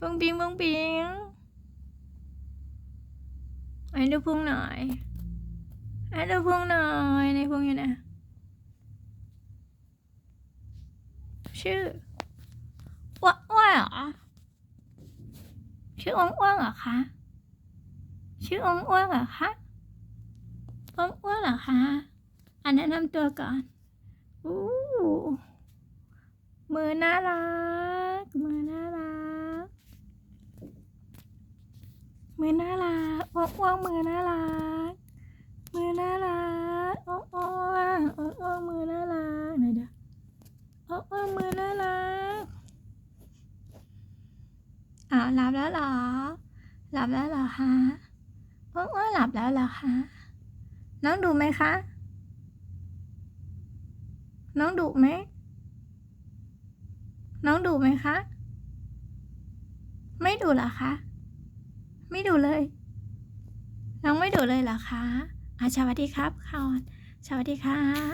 ปุ้งปิงปุ้งปิงไอ้ดูพุงหน่อยไอ้ดูพุงหน่อยในพุงอยู่ไหนชื่ออ้วนอ้วนเหรอชื่ออ้วนอ้วนเหรอคะชื่ออ้วนอ้วนเหรอคะอ้วนอ้วนเหรอคะอันแนะนำตัวก่อนอู้มือน่ารักมือน่ารัก มือน่ารักอ้วงอ้วงมือน่ารักมือน่ารักอ้วงอ้วงอ้วงอ้วงมือน่ารักไหนเดี๋ยวอ้วงอ้วงมือน่ารักอ้าวหลับแล้วเหรอหลับแล้วเหรอคะอ้วงอ้วงหลับแล้วเหรอคะน้องดูไหมคะ น้องดุไหม น้องดุไหมคะ ไม่ดุหรอคะ ไม่ดูเลย น้องไม่ดูเลยเหรอคะอะสวัสดีครับค่ะสวัสดีค่ะ